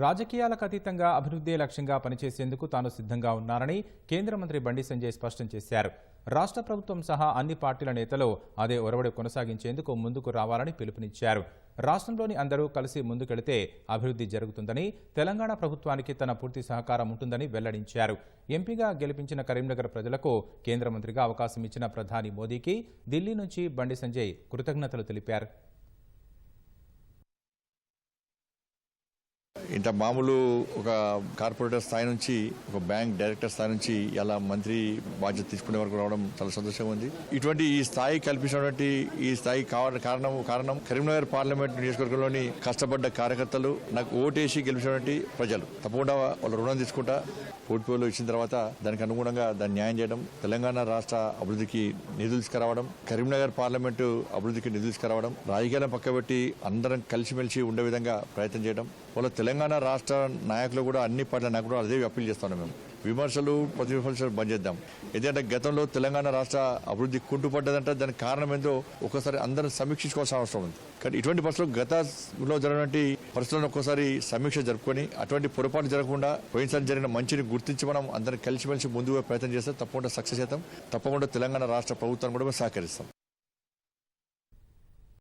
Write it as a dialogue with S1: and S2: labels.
S1: రాజకీయాలకు అతీతంగా అభివృద్ధి లక్ష్యంగా పనిచేసేందుకు తాను సిద్ధంగా ఉన్నానని కేంద్ర మంత్రి బండి సంజయ్ స్పష్టం చేశారు. రాష్ట్ర ప్రభుత్వం సహా అన్ని పార్టీల నేతలు అదే ఒరవడి కొనసాగించేందుకు ముందుకు రావాలని పిలుపునిచ్చారు. రాష్ట్రంలోని అందరూ కలిసి ముందుకెళితే అభివృద్ధి జరుగుతుందని తెలంగాణ ప్రభుత్వానికి తన పూర్తి సహకారం ఉంటుందని వెల్లడించారు. ఎంపీగా గెలిపించిన కరీంనగర్ ప్రజలకు కేంద్ర మంత్రిగా అవకాశం ఇచ్చిన ప్రధాని మోదీకి ఢిల్లీ నుంచి బండి సంజయ్ కృతజ్ఞతలు తెలిపారు.
S2: ఇంత మామూలు ఒక కార్పొరేటర్ స్థాయి నుంచి ఒక బ్యాంక్ డైరెక్టర్ స్థాయి నుంచి ఇలా మంత్రి బాధ్యత తీసుకునే వరకు రావడం చాలా సంతోషంగా ఉంది. ఇటువంటి ఈ స్థాయి కల్పించినటువంటి ఈ స్థాయి కావడం కారణం కారణం కరీంనగర్ పార్లమెంట్ నియోజకవర్గంలోని కష్టపడ్డ కార్యకర్తలు నాకు ఓటేసి గెలిచినటువంటి ప్రజలు. తప్పకుండా వాళ్ళ రుణం తీసుకుంటా పోర్ట్ఫోలియో ఇచ్చిన తర్వాత దానికి అనుగుణంగా దాన్ని న్యాయం చేయడం తెలంగాణ రాష్ట్ర అభివృద్ధికి నిధులు తీసుకురావడం కరీంనగర్ పార్లమెంటు అభివృద్ధికి నిధులు తీసుకురావడం రాజకీయాలను పక్కబెట్టి అందరం కలిసిమెలిసి ఉండే విధంగా ప్రయత్నం చేయడం వాళ్ళ తెలంగాణ తెలంగాణ రాష్ట్ర నాయకులు కూడా అన్ని పార్టీల నాయకులు అదే అప్పీల్ చేస్తున్నాం మేము. విమర్శలు ప్రతి విమర్శలు బంద్ చేద్దాం. ఎందుకంటే గతంలో తెలంగాణ రాష్ట్ర అభివృద్ధి కుంటుపడ్డదంటే దానికి కారణం ఏందో ఒకసారి అందరం సమీక్షించుకోవాల్సిన అవసరం ఉంది. కానీ ఇటువంటి పరిస్థితులు గతంలో జరిగినటువంటి పరిస్థితులను ఒక్కోసారి సమీక్ష జరుపుకొని అటువంటి పొరపాటు జరగకుండా పోయినసారి జరిగిన మంచిని గుర్తించి మనం అందరం కలిసిమెలిసి ముందుగా ప్రయత్నం చేస్తే తప్పకుండా సక్సెస్ అవుతాం. తప్పకుండా తెలంగాణ రాష్ట్ర ప్రభుత్వాన్ని కూడా మేము సహకరిస్తాం.